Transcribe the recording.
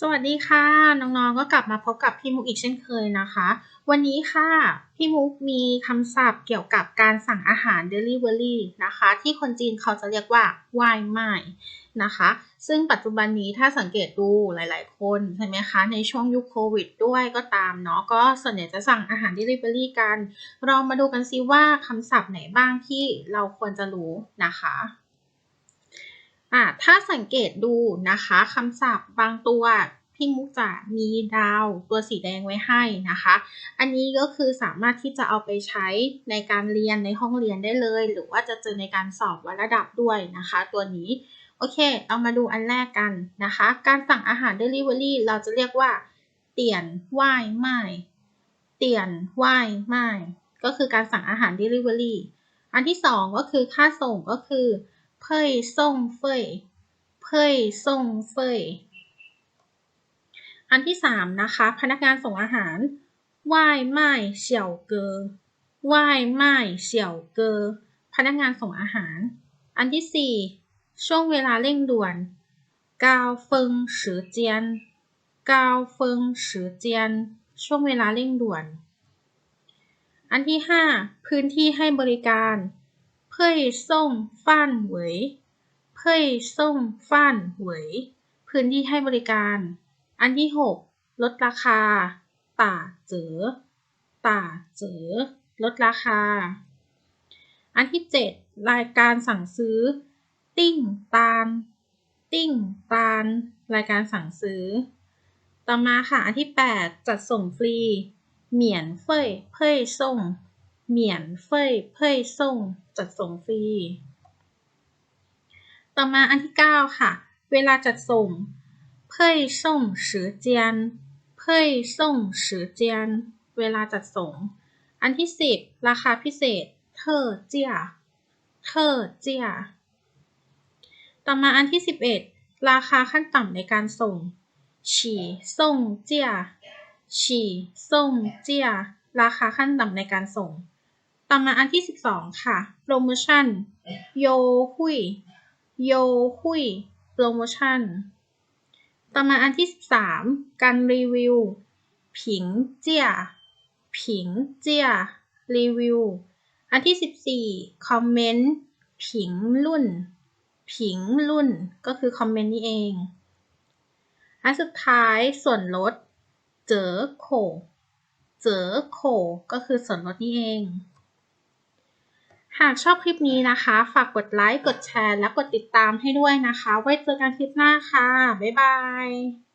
สวัสดีค่ะ น้องๆ ก็กลับมาพบกับพี่มุกอีกเช่นเคยนะคะ วันนี้ค่ะ พี่มุกมีคำศัพท์เกี่ยวกับการสั่งอาหาร Delivery นะคะ ที่คนจีนเขาจะเรียกว่าวายไม่นะคะ ซึ่งปัจจุบันนี้ถ้าสังเกตดูหลายๆ คนใช่ไหมคะ ในช่วงยุคโควิดด้วยก็ตามเนาะก็ส่วนใหญ่จะสั่งอาหาร Delivery กัน เรามาดูกันซิว่าคำศัพท์ไหนบ้างที่เราควรจะรู้นะคะ อะถ้าสังเกตดูนะคะคำศัพท์บางตัวพี่มุกจะมีดาวตัวสีแดงไว้ให้นะคะ อันนี้ก็คือสามารถที่จะเอาไปใช้ในการเรียนในห้องเรียนได้เลย หรือว่าจะเจอในการสอบวัดระดับด้วยนะคะ ตัวนี้ โอเคเรามาดูอันแรกกันนะคะ การสั่งอาหาร Delivery เราจะเรียกว่า เตียนว่ายไม่เตียนว่ายไม่ก็คือการสั่งอาหาร Delivery อันที่สองก็คือค่าส่งก็คือ เพ่ยส่งเฟยเพ่ยส่งเฟยอันที่สามนะคะ พนักงานส่งอาหารว่ายไม่เฉียวเกอว่ายไม่เฉียวเกอพนักงานส่งอาหาร อันที่สี่ช่วงเวลาเร่งด่วนกาฟิงสือเจียนกาฟิงสือเจียนช่วงเวลาเร่งด่วน อันที่ห้าพื้นที่ให้บริการ เพ่ยส่งฟ่นเหวยเพ่ยส่งฟ่นเหวยพื้นที่ให้บริการ อันที่หกลดราคา ต่าเจอต่าเจอลดราคา อันที่เจ็ดรายการสั่งซื้อ ติ้งตาล ติ้งตาล รายการสั่งซื้อ ต่อมาค่ะ อันที่แปดจัดส่งฟรี เหมียนเฟยเพ่ยส่ง เหมียนเฟยเพ่ยส่ง จัดส่งฟรี ต่อมาอันที่ 9 ค่ะ เวลาจัดส่ง เพ่ยส่งสือเจียน เพ่ยส่งสือเจียน เวลาจัดส่ง อันที่ 10 ราคาพิเศษ เธอเจียเธอเจียต่อมาอันที่ 11 ราคาขั้นต่ำในการส่ง ฉี่ส่งเจียฉี่ส่งเจียราคาขั้นต่ำในการส่ง ต่อมาอันที่สิบสองค่ะ โปรโมชั่น โยหุย โยหุย โปรโมชั่น ต่อมาอันที่สิบสามการรีวิว ผิงเจีย ผิงเจีย รีวิว อันที่สิบสี่คอมเมนต์ ผิงรุ่น ผิงรุ่น ก็คือคอมเมนต์นี่เอง อันสุดท้ายส่วนลด เจอโข เจอโข ก็คือส่วนลดนี่เอง หากชอบคลิปนี้นะคะ ฝากกดไลค์ กดแชร์ และกดติดตามให้ด้วยนะคะ ไว้เจอกันคลิปหน้าค่ะ บ๊ายบาย